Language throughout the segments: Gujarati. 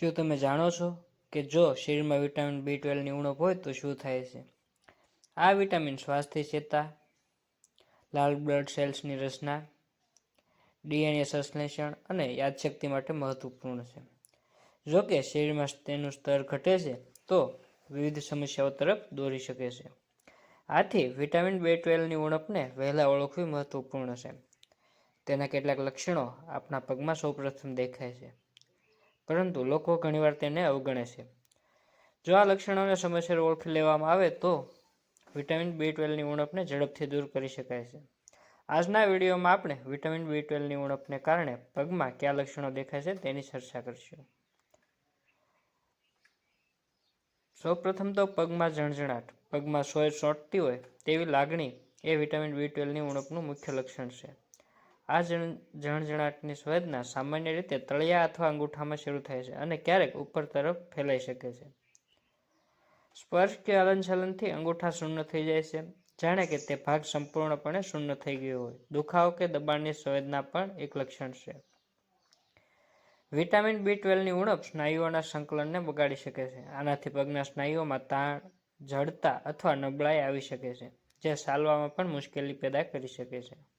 શું તમે જાણો છો કે જો શરીરમાં વિટામિન બી ટ્વેલ્વની ઉણપ હોય તો શું થાય છે? આ વિટામિન સ્વાસ્થ્ય ચેતા, લાલ બ્લડ સેલ્સની રચના, ડીએનએ સંશ્લેષણ અને યાદશક્તિ માટે મહત્વપૂર્ણ છે. જો કે શરીરમાં તેનું સ્તર ઘટે છે, તો વિવિધ સમસ્યાઓ તરફ દોરી શકે છે. આથી વિટામિન બી ટ્વેલ્વની ઉણપને વહેલા ઓળખવી મહત્વપૂર્ણ છે. તેના કેટલાક લક્ષણો આપણા પગમાં સૌપ્રથમ દેખાય છે. પરંતુ લોકો ઘણીવાર તેને અવગણે છે. જો આ લક્ષણોને સમયસર ઓળખી લેવામાં આવે તો વિટામિન બી ટ્વેલ્વની ઉણપને ઝડપથી દૂર કરી શકાય છે. આજના વિડીયોમાં આપણે વિટામિન બી ટ્વેલ્વની ઉણપને કારણે પગમાં કયા લક્ષણો દેખાય છે તેની ચર્ચા કરીશું. સૌપ્રથમ તો પગમાં ઝણઝણાટ. પગમાં સોય ચોંટતી હોય તેવી લાગણી એ વિટામિન બી ટ્વેલ્વની ઉણપનું મુખ્ય લક્ષણ છે. આ જણ ઝણઝણાટની સંવેદના સામાન્ય રીતે તળિયા અથવા અંગૂઠામાં શરૂ થાય છે અને ક્યારેક ઉપર તરફ ફેલાઈ શકે છે. સ્પર્શ કે હલનચલનથી અંગૂઠા શૂન્ય થઈ જાય છે. જાણે કે તે ભાગ સંપૂર્ણપણે શૂન્ય થઈ ગયો હોય. દુખાવો કે દબાણની સંવેદના પણ એક લક્ષણ છે. વિટામિન બી ટ્વેલ્વની ઉણપ સ્નાયુઓના સંકલનને બગાડી શકે છે. આનાથી પગના સ્નાયુઓમાં તાણ, જડતા અથવા નબળાઈ આવી શકે છે, જે ચાલવામાં પણ મુશ્કેલી પેદા કરી શકે છે.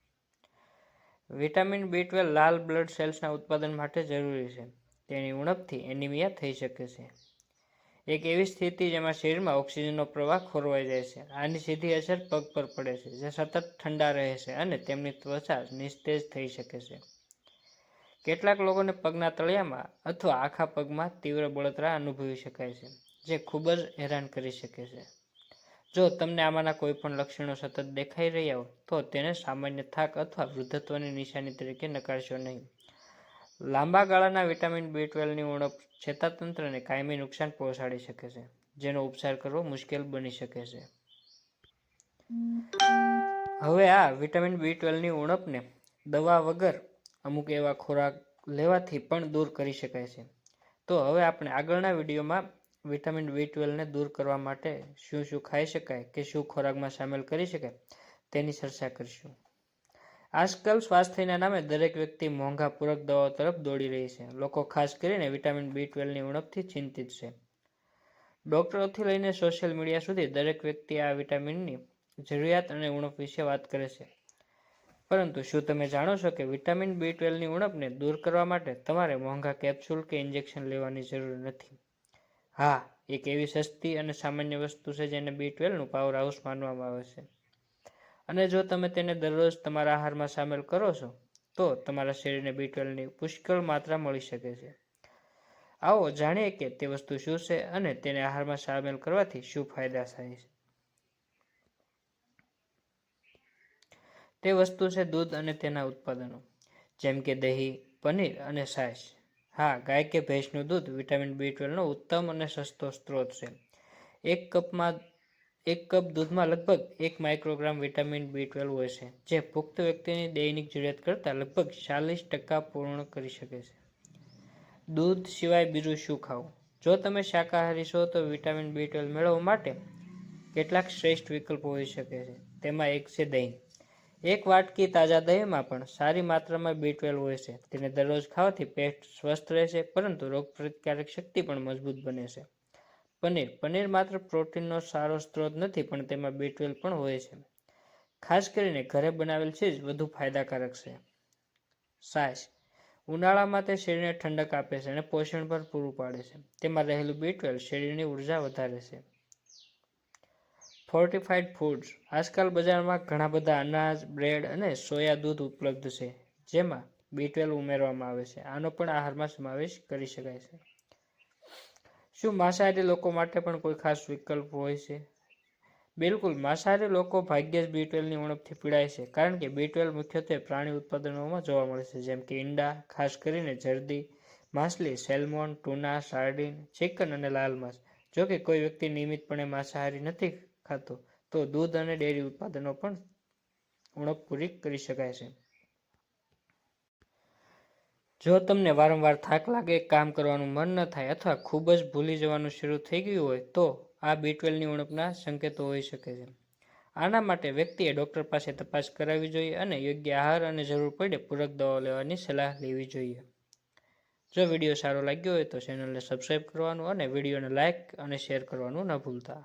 વિટામિન બી ટ્વેલ્વ લાલ બ્લડ સેલ્સના ઉત્પાદન માટે જરૂરી છે. તેની ઉણપથી એનિમિયા થઈ શકે છે. એક એવી સ્થિતિ જેમાં શરીરમાં ઓક્સિજનનો પ્રવાહ ખોરવાઈ જાય છે. આની સીધી અસર પગ પર પડે છે, જે સતત ઠંડા રહે છે અને તેમની ત્વચા નિસ્તેજ થઈ શકે છે. કેટલાક લોકોને પગના તળિયામાં અથવા આખા પગમાં તીવ્ર બળતરા અનુભવી શકાય છે, જે ખૂબ જ હેરાન કરી શકે છે. જો તમને આમાંના કોઈ પણ લક્ષણો સતત દેખાઈ રહ્યા હોય, તો તેને સામાન્ય થાક અથવા વૃદ્ધત્વની નિશાની તરીકે નકારશો નહીં. લાંબા ગાળાના વિટામિન બી ટ્વેલ્વની ઉણપ ચેતાતંત્રને કાયમી નુકસાન પહોંચાડી શકે છે, જેનો ઉપચાર કરવો મુશ્કેલ બની શકે છે. હવે આ વિટામિન બી ટ્વેલ્વની ઉણપને દવા વગર અમુક એવા ખોરાક લેવાથી પણ દૂર કરી શકાય છે. તો હવે આપણે આગળના વિડીયોમાં વિટામિન બી ટ્વેલ્વને દૂર કરવા માટે શું શું ખાઈ શકાય કે શું ખોરાકમાં સામેલ કરી શકાય તેની ચર્ચા કરીશું. આજકાલ સ્વાસ્થ્યના નામે દરેક વ્યક્તિ મોંઘા પૂરક દવાઓ તરફ દોડી રહી છે. લોકો ખાસ કરીને વિટામિન બી ટ્વેલ્વની ઉણપથી ચિંતિત છે. ડોક્ટરોથી લઈને સોશિયલ મીડિયા સુધી દરેક વ્યક્તિ આ વિટામિનની જરૂરિયાત અને ઉણપ વિશે વાત કરે છે. પરંતુ શું તમે જાણો છો કે વિટામિન બી ટ્વેલ્વની ઉણપને દૂર કરવા માટે તમારે મોંઘા કેપ્સ્યુલ કે ઇન્જેક્શન લેવાની જરૂર નથી? હા, એક એવી સસ્તી અને સામાન્ય વસ્તુ છે જેને બી ટ્વેલ્વનું પાવર હાઉસ માનવામાં આવે છે. અને જો તમે તેને દરરોજ તમારા આહારમાં સામેલ કરો છો, તો તમારા શરીરને બી ટ્વેલ્વની પુષ્કળ માત્રા મળી શકે છે. આવો જાણીએ કે તે વસ્તુ શું છે અને તેને આહારમાં સામેલ કરવાથી શું ફાયદા થાય છે. તે વસ્તુ છે દૂધ અને તેના ઉત્પાદનો, જેમ કે દહીં, પનીર અને છાશ. હા, ગાય કે ભેંસનું દૂધ વિટામિન બી ટ્વેલ્વનો ઉત્તમ અને સસ્તો સ્ત્રોત છે. એક કપમાં, એક કપ દૂધમાં લગભગ એક માઇક્રોગ્રામ વિટામિન બી ટ્વેલ્વ હોય છે, જે પુખ્ત વ્યક્તિની દૈનિક જરૂરિયાત કરતાં લગભગ ચાલીસ ટકા પૂર્ણ કરી શકે છે. દૂધ સિવાય બીજું શું ખાવું? જો તમે શાકાહારી છો તો વિટામિન બી ટ્વેલ્વ મેળવવા માટે કેટલાક શ્રેષ્ઠ વિકલ્પો હોઈ શકે છે. તેમાં એક છે દહીં. એક વાટકી તાજા દહીંમાં પણ સારી માત્રામાં બી ટ્વેલ્વ હોય છે. તેને દરરોજ ખાવાથી પેટ સ્વસ્થ રહેશે, પરંતુ રોગપ્રતિકારક શક્તિ પણ મજબૂત બને છે. પનીર. પનીર માત્ર પ્રોટીનનો સારો સ્ત્રોત નથી, પણ તેમાં બી ટ્વેલ્વ પણ હોય છે. ખાસ કરીને ઘરે બનાવેલ ચીજ વધુ ફાયદાકારક છે. છાશ ઉનાળામાં તે શરીરને ઠંડક આપે છે અને પોષણ પણ પૂરું પાડે છે. તેમાં રહેલું બી ટ્વેલ્વ શરીરની ઊર્જા વધારે છે. ફોર્ટિફાઈડ ફૂડ્સ આજકાલ બજારમાં ઘણા બધા અનાજ બ્રેડ અને સોયા દૂધ ઉપલબ્ધ છે, જેમાં બી ટ્વેલ્વ ઉમેરવામાં આવે છે. આનો પણ આહારમાં સમાવેશ કરી શકાય છે. શું માંસાહારી લોકો માટે પણ કોઈ ખાસ વિકલ્પ હોય છે? બિલકુલ, માંસાહારી લોકો ભાગ્યે જ બી ટ્વેલ્વની ઉણપથી પીડાય છે, કારણ કે બી ટ્વેલ્વ મુખ્યત્વે પ્રાણી ઉત્પાદનોમાં જોવા મળે છે, જેમ કે ઈંડા, ખાસ કરીને જરદી, માછલી, સેલ્મોન, ટુના, સાર્ડિન, ચિકન અને લાલ માંસ. જો કે કોઈ વ્યક્તિ નિયમિતપણે માંસાહારી નથી ખાતો. તો દૂધ અને ડેરી ઉત્પાદનો પણ ઉણપ પૂરી કરી શકાય છે. જો તમને વારંવાર થાક લાગે, કામ કરવાનું મન ન થાય અથવા ખૂબ જ ભૂલી જવાનું શરૂ થઈ ગયું હોય, તો આ બી ટ્વેલ્વની ઉણપના સંકેતો હોઈ શકે છે. આના માટે વ્યક્તિએ ડૉક્ટર પાસે તપાસ કરાવવી જોઈએ અને યોગ્ય આહાર અને જરૂર પડે પૂરક દવાઓ લેવાની સલાહ લેવી જોઈએ. જો વીડિયો સારો લાગ્યો હોય તો ચેનલને સબસ્ક્રાઈબ કરવાનું અને વિડીયોને લાઇક અને શેર કરવાનું ન ભૂલતા.